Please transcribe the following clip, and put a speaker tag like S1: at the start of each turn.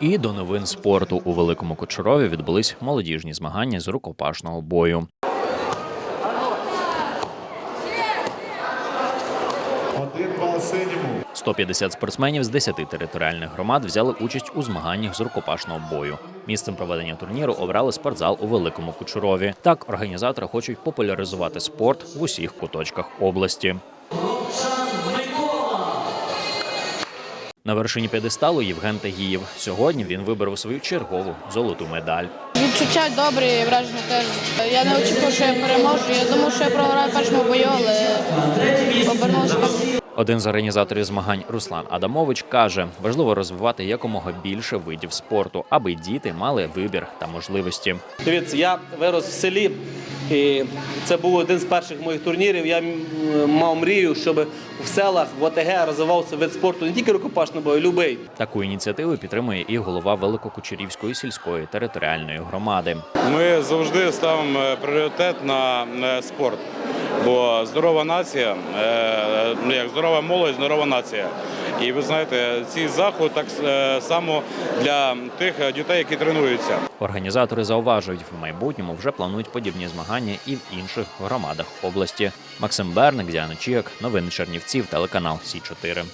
S1: І до новин спорту у Великому Кочурові відбулись молодіжні змагання з рукопашного бою.
S2: Один синьому.
S1: 150 спортсменів з 10 територіальних громад взяли участь у змаганнях з рукопашного бою. Місцем проведення турніру обрали спортзал у Великому Кучурові. Так організатори хочуть популяризувати спорт в усіх куточках області. На вершині п'єдесталу Євген Тагієв. Сьогодні він виборов свою чергову золоту медаль.
S3: Відчуття добрі, враження теж. Я не очікував, що я переможу. Я думав, що я програю першому бою, але обернулося так.
S1: Один з організаторів змагань Руслан Адамович каже, важливо розвивати якомога більше видів спорту, аби діти мали вибір та можливості.
S4: Дивіться, я вирос в селі, і це був один з перших моїх турнірів. Я мав мрію, щоб в селах в ОТГ розвивався вид спорту не тільки рукопашний бо й любий.
S1: Таку ініціативу підтримує і голова Великокучерівської сільської територіальної громади.
S5: Ми завжди ставимо е, пріоритет на е, спорт. Бо здорова нація, е, ну як здорова молодь, здорова нація. І ви знаєте, ці заходи так е, само для тих дітей, які тренуються.
S1: Організатори зауважують, в майбутньому вже планують подібні змагання і в інших громадах області. Максим Берник, Діана Чіяк, новини Чернівців, телеканал Сі 4